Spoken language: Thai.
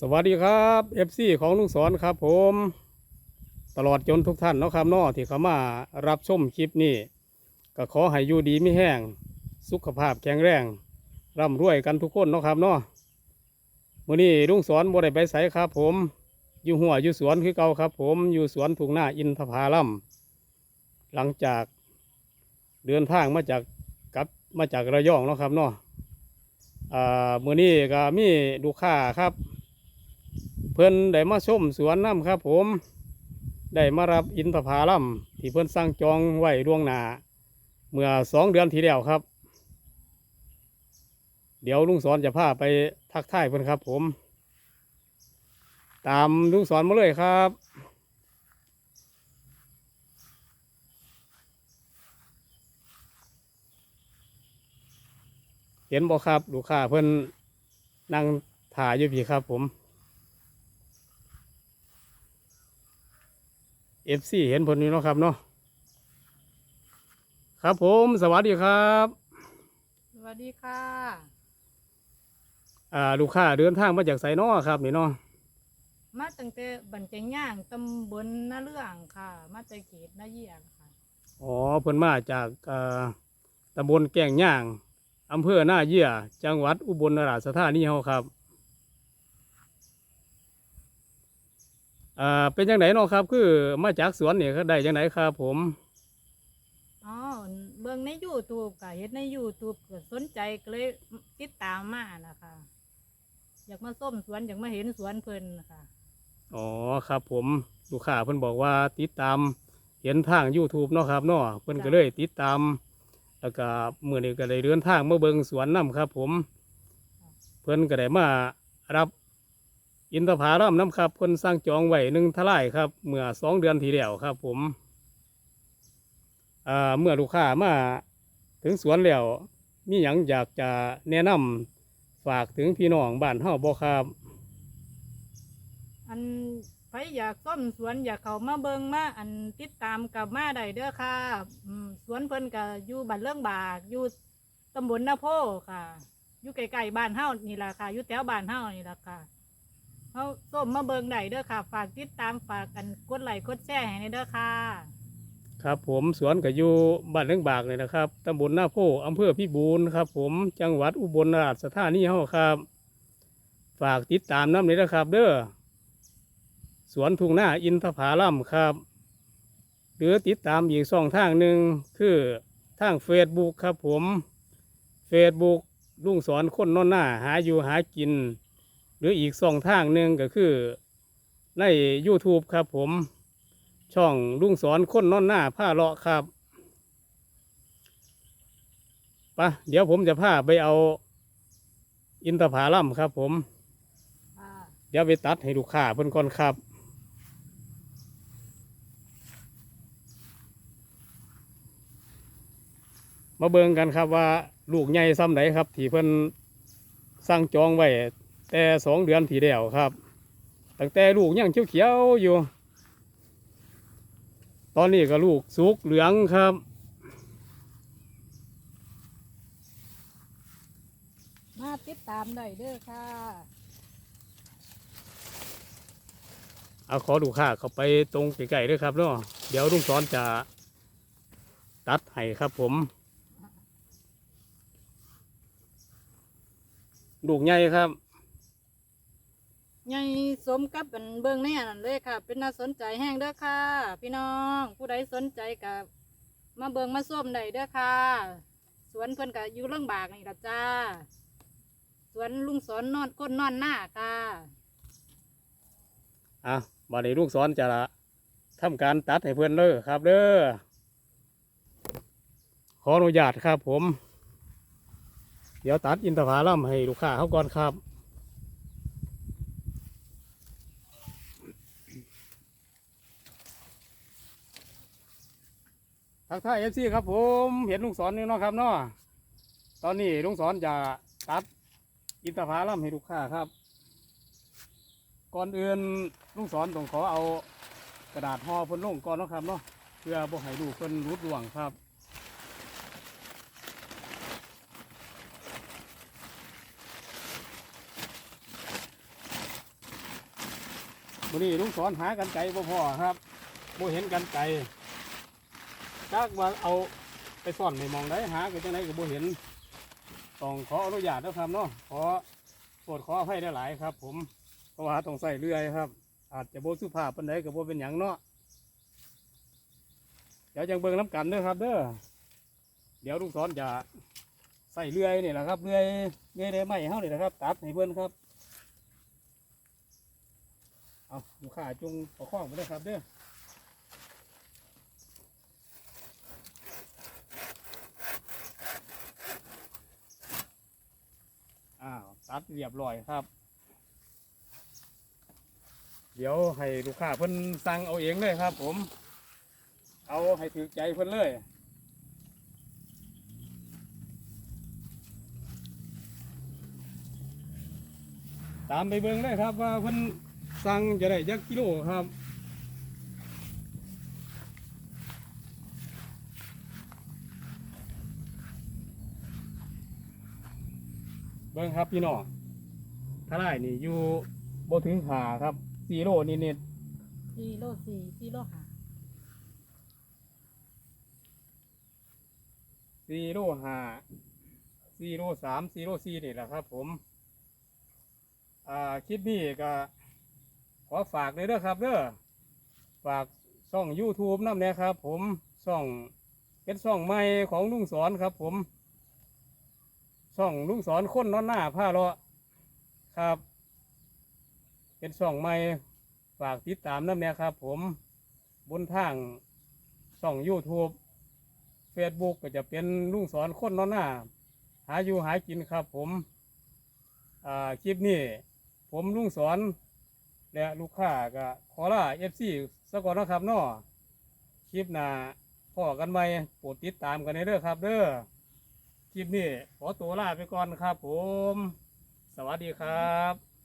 สวัสดีครับ FC ของลุงสอนครับผม ตลอดจนทุกท่านเนาะครับนอที่เข้ามารับชมคลิปนี้ ก็ขอให้อยู่ดีไม่แห้ง สุขภาพแข็งแรงร่ำรวยกันทุกคนเนาะครับนาะมื่อนี้ลุงสอนบ่ได้ไปไสครับผม อยู่หัวอยู่สวนคือเก่าครับ ผมอยู่สวนทุ่งนาอินทผาลัมหลังจากเดินทางมาจากกลับมาจากระยองเนาะครับเนาะอ่ามื่อนี้ก็มีลูกค้าครับ เพิ่อนได้มาชมสวนน้ำครับผม ได้มารับอินทผาลัมที่เพิ่อนสั่งจองไว้ล่วงหน้าเมื่อสองเดือนที่แล้วครับ เดี๋ยวลุงสอนจะพาไปทักทายเพิ่อนครับผม ตามลุงสอนมาเลยครับเห็นบ่ครับ ลูกค้าเพิ่อนนั่งถ่ายอยู่พี่ครับผม เอฟซีเห็นผลนี้เนาะครับเนาะครับผม สวัสดีครับ สวัสดีค่ะอ่าลูกค้าเดินทางมาจากไสเนาะครับนี่เนาะมาตั้งแต่บันเจงย่างตำบลนาเรื่องค่ะ มาจากเขตนาเยียค่ะอ๋อเพิ่นมาจากอ่าตำบลแก่งย่างอำเภอหน้าเยี่ย จังหวัดอุบลราชธานีเฮาครับ อ่าเป็นจังไหนเนาะครับ คือมาจากสวนเนี่ยก็ได้จังไหนครับผมอ๋อเบิ่งใน YouTube ก็เห็นใน YouTube ก็สนใจก็เลยติดตามมานะคะอยากมาส้มสวนอยากมาเห็นสวนเพิ่นนะคะอ๋อครับ ผมลูกค้าเพิ่นบอกว่าติดตามเห็นทาง YouTube เนาะครับเนาะเพิ่นก็เลยติดตาม แล้วก็มื้อนี้ก็ได้เดินทางมาเบิ่งสวนนํครับ ผม เพิ่นก็ได้มารับ อินทผาลัมน้ำครับเพิ่นสร้างจองไว้หนึ่งทลายครับเมื่อสองเดือนที่แล้วครับ ผมเมื่อลูกค้ามาถึงสวนแล้วมีหยังอยากจะแนะนำฝากถึงพี่น้องบ้านเฮาบ่ครับ อันใครอยากส้มสวนอยากเข้ามาเบิ่งมาอันติดตามกับมาได้เด้อค่ะสวนเพิ่นก็อยู่บ้านเรื่องบากอยู่ตำบลนาโพค่ะอยู่ใกล้ๆบ้านเฮานี่ล่ะค่ะอยู่แถวบ้านเฮานี่ล่ะค่ะ เฮาส้มมาเบิงได้เด้อค่ะ ฝากติดตามฝากกันกดไลค์กดแชร์ให้ในเด้อค่ะครับผมสวนก็อยู่บ้านเลี้ยงบากเลยนะครับตำบลหน้าโพอำเภอพิบูลครับ ผมจังหวัดอุบลราชธานีเฮาครับ ฝากติดตามน้ำเลยนะครับ เด้อสวนทุ่งหน้าอินทผาลัมครับ หรือติดตามอีกช่องทางหนึ่งคือทางเฟซบุ๊กครับผมเฟซบุ๊กลุงสอนคนนอนหน้าหาอยู่หากิน หรืออีกช่องทางหนึ่งก็คือใน YouTube ครับผม ช่องลุงสอนคนนอนหน้าผ้าเลาะครับปะเดี๋ยวผมจะพาไปเอาอินทผาลัมครับผมค่ะเดี๋ยวไปตัดให้ลูกค้าเพิ่นก่อนครับมาเบิ่งกันครับว่าลูกใหญ่ซ้ำไหนครับ ที่เพิ่นสั่งจองไว้ แต่สองเดือนที่แล้วครับ ตั้งแต่ลูกยังเขียวๆอยู่ ตอนนี้ก็ลูกสุกเหลืองครับ มาติดตามได้เด้อค่ะ เอาขอดูค่าเข้าไปตรงไกลๆด้วยครับเนาะเดี๋ยวลุงสอนจะตัดให้ครับผม ลูกใหญ่ครับ ใหญ่สมกับเป็นเบิ่งแน่นั่นเลยค่ะ เป็นน่าสนใจแห้งเด้อค่ะ พี่น้อง ผู้ใดสนใจกับมาเบิ่งมาส้มได้เด้อค่ะ สวนเพิ่นก็อยู่เรื่องบากนี่ละจ้า สวนลุงสอนนอนก้นนอนหน้าค่ะอะบัดนี้ลุงสอนจะทำการตัดให้เพื่อนเด้อครับ เด้อขออนุญาตครับผม เดี๋ยวตัดอินทผลัมให้ลูกค้าเขาก่อนครับ ทักทายเอฟซีครับผมเห็นลุงสอนนี่เนาะครับเนาะตอนนี้ลุงสอนจะตัดอินทผลัมให้ลูกค้าครับ ก่อนอื่นลุงสอนต้องขอเอากระดาษห่อพิ่นลงก่อนเนาะครับเนาะเพื่อบ่ให้ลูกเพิ่นรุดร่วงครับวันนี้ลุงสอนหากันไก่บ่พอครับบ่เห็นกันไก่ จักว่าเอาไปซ่อนในมองได้หากันจังไดก็บ่เห็นต้องขออนุญาตนะครับเนาะขอโปรดขออภัยได้หลายครับ ผมเพราะว่าต้องใส่เรื่อยครับ อาจจะโบ่สุภาพปานใดก็บ่เป็นหยังเนาะเดี๋ยวจังเบิ่งน้ำกันเด้อครับเด้อเดี๋ยวลุงสอนจะใส่เรื่อยนี่แหละครับเรื่อยเรื่อยได้ไม้เฮานี่แหละครับ ตัดให้เพิ่อนครับเอาลูกค้าจงประคองไปเลยครับเด้อ อัดเรียบร้อยครับ เดี๋ยวให้ลูกค้าเพิ่นสั่งเอาเองเลยครับ ผม เอาให้ถือใจเพิ่นเลยตามไปเบิ่งเลยครับว่าเพิ่นสั่งจะได้ยักกิโลครับ เบิ่งครับพี่น้องถ้าได้นี่อยู่บ่ถึงขาครับสี่โลนี่นี่สี่โลสี่สี่โลห้าสี่โลห้าสี่โลสามสี่โลสี่นี่แหละครับ ผมอ่าคลิปนี้ก็ขอฝากเลยเด้อครับเด้อฝากช่อง YouTube น้ำเนี่ยครับ ผมช่องเป็นช่องใหม่ของลุงสอนครับ ผม ช่องลุงสอนคนนอนหน้าผ้าเลาะครับ เป็นช่องใหม่ฝากติดตามน้ำเนี่ยครับ ผมบนทางช่อง YouTube Facebook ก็จะเป็นลุงสอนคนนอนหน้า หาอยู่หากินครับ ผมอ่าคลิปนี้ผมลุงสอน และลูกค้าก็ขอลาเอฟซีสก่อนนะครับเนาะคลิปหน้าพอกันไหมโปรดติดตามกันในเด้อครับ เด้อ คลิปนี้ขอตัวลาไปก่อนครับผม สวัสดีครับ